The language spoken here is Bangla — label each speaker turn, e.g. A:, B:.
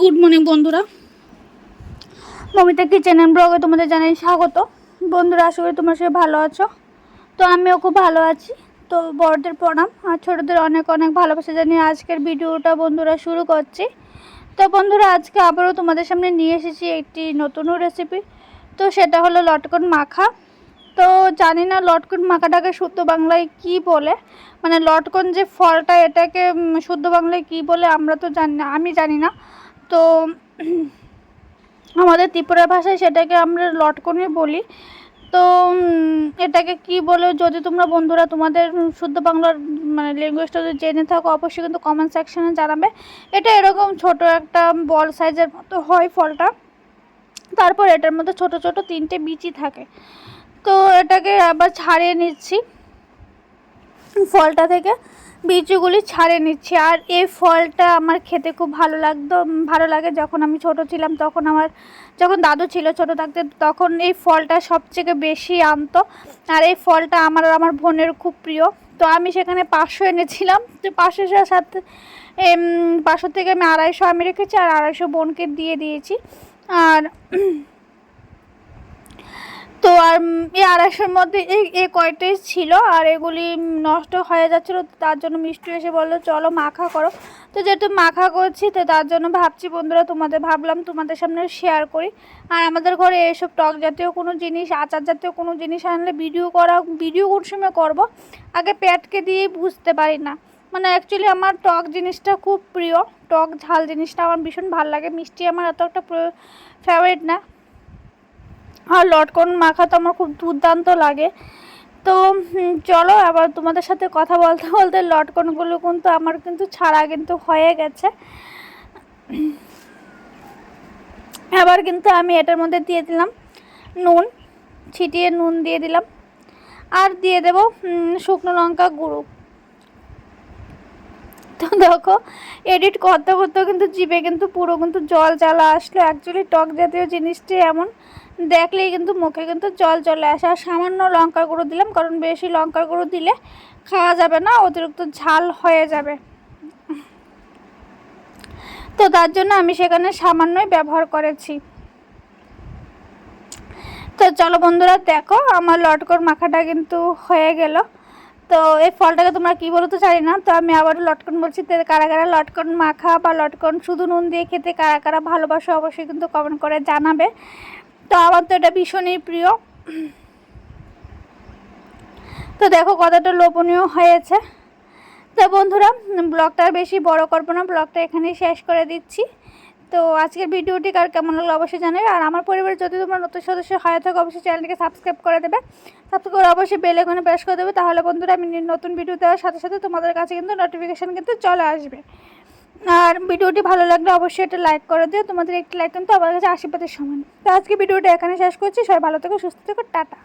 A: গুড মর্নিং বন্ধুরা। মমিতা কিচেন অ্যান্ড ব্লগে তোমাদের জানাই স্বাগত। বন্ধুরা, আশা করি তোমার সবাই ভালো আছো। তো আমিও খুব ভালো আছি। তো বড়দের প্রণাম আর ছোটোদের অনেক অনেক ভালোবাসা জানিয়ে আজকের ভিডিওটা বন্ধুরা শুরু করছি। তো বন্ধুরা, আজকে আবারও তোমাদের সামনে নিয়ে এসেছি একটি নতুন রেসিপি তো সেটা হলো লটকন মাখা। তো জানি না লটকন মাখাটাকে শুদ্ধ বাংলায় কি বলে? মানে লটকন যে ফলটা এটাকে শুদ্ধ বাংলায় কি বলে আমরা তো জানি না, আমি জানি না। তো আমাদের ত্রিপুরা ভাষায় সেটাকে আমরা লটকনই বলি। তো এটাকে কি বলে যদি তোমরা বন্ধুরা তোমাদের শুদ্ধ বাংলার মানে ল্যাঙ্গুয়েজটা যদি জেনে থাকো, অবশ্যই কিন্তু কমেন্ট সেকশনে জানাবে। এটা এরকম ছোট একটা বল সাইজের মতো হয় ফলটা। তারপর এটার মধ্যে ছোট ছোট তিনটে বিচি থাকে। তো এটাকে আবার ছাড়িয়ে নিচ্ছি। ফলটা থেকে বীজগুলি ছাড়ে নিচ্ছি। আর এই ফলটা আমার খেতে খুব ভালো লাগতো ভালো লাগে। যখন আমি ছোট ছিলাম তখন আমার, যখন দাদু ছিল ছোট থাকতে, তখন এই ফলটা সবথেকে বেশি আনতো। আর এই ফলটা আমার আর আমার বোনের খুব প্রিয়। তো আমি সেখানে পাঁচশো এনেছিলাম। তো পাঁচশোর সাথে পাঁচশো থেকে আমি আড়াইশো আমি রেখেছি আর আড়াইশো বোনকে দিয়ে দিয়েছি। আর তো আর এই আড়াইশোর মধ্যে এই এই কয়টাই ছিল আর এগুলি নষ্ট হয়ে যাচ্ছিল তার জন্য মিষ্টি এসে বলল, চলো মাখা করো। তো যেহেতু মাখা করছি, তো তার জন্য ভাবছি, বন্ধুরা, তোমাদের ভাবলাম তোমাদের সামনে শেয়ার করি। আর আমাদের ঘরে এইসব টক জাতীয় কোনো জিনিস, আচার জাতীয় কোনো জিনিস আনলে ভিডিও করা ভিডিও কোন সময় করব, আগে প্যাটকে দিয়েই বুঝতে পারি না। মানে অ্যাকচুয়ালি আমার টক জিনিসটা খুব প্রিয়, টক ঝাল জিনিসটা আমার ভীষণ ভালো লাগে। মিষ্টি আমার এত একটা ফেভারিট না। আর লটকন মাখা তো আমার খুব দুর্দান্ত লাগে। তো চলো আবার তোমাদের সাথে কথা বলতে বলতে লটকনগুলো কিন্তু আমার কিন্তু ছাড়া কিন্তু হয়ে গেছে। আবার কিন্তু আমি এটার মধ্যে দিয়ে দিলাম নুন, ছিটিয়ে নুন দিয়ে দিলাম। আর দিয়ে দেবো শুকনো লঙ্কা গুঁড়ো। তো দেখো এডিট করতে করতেও কিন্তু জিভে কিন্তু পুরো কিন্তু জল জ্বালা আসলো। অ্যাকচুয়ালি টক জাতীয় জিনিসটি এমন দেখলেই কিন্তু মুখে কিন্তু জল চলে আসে। আর সামান্য লঙ্কার গুঁড়ো দিলাম, কারণ বেশি লঙ্কার গুঁড়ো দিলে খাওয়া যাবে না, অতিরিক্ত ঝাল হয়ে যাবে। তো তার জন্য আমি সেখানে সামান্যই ব্যবহার করেছি। তো চলো বন্ধুরা, দেখো, আমার লটকর মাখাটা কিন্তু হয়ে গেল। তো এই ফলটাকে তোমরা কি বলো তো জানি না, তো আমি আবারও লটকন বলছি, তো কারা কারা লটকন মাখা বা লটকন শুধু নুন দিয়ে খেতে কারা কারা ভালোবাসো অবশ্যই কিন্তু কমেন্ট করে জানাবে। তো আমার তো এটা ভীষণই প্রিয়। তো দেখো কতটা লোভনীয় হয়েছে। তো বন্ধুরা, ব্লগটা বেশি বড় করব না, ব্লগটা এখানেই শেষ করে দিচ্ছি। তো আজকের ভিডিওটি কার কেমন লাগল অবশ্যই জানাবে। আর আমার পরিবারে যদি তোমরা নতুন সদস্য হয়ে থাকো, অবশ্যই চ্যানেলটিকে সাবস্ক্রাইব করে দেবে। সাবস্ক্রাইব করে অবশ্যই বেল এখানে প্রেস করে দেবে। তাহলে বন্ধুরা, আমি নতুন ভিডিও দেওয়ার সাথে সাথে তোমাদের কাছে কিন্তু নোটিফিকেশান কিন্তু চলে আসবে। আর ভিডিওটি ভালো লাগলে অবশ্যই এটা লাইক করে দিও। তোমাদের একটি লাইক কিন্তু আমার কাছে আশীর্বাদের সমান। তো আজকে ভিডিওটা এখানে শেষ করছি। সবাই ভালো থেকো, সুস্থ থেকো। টাটা।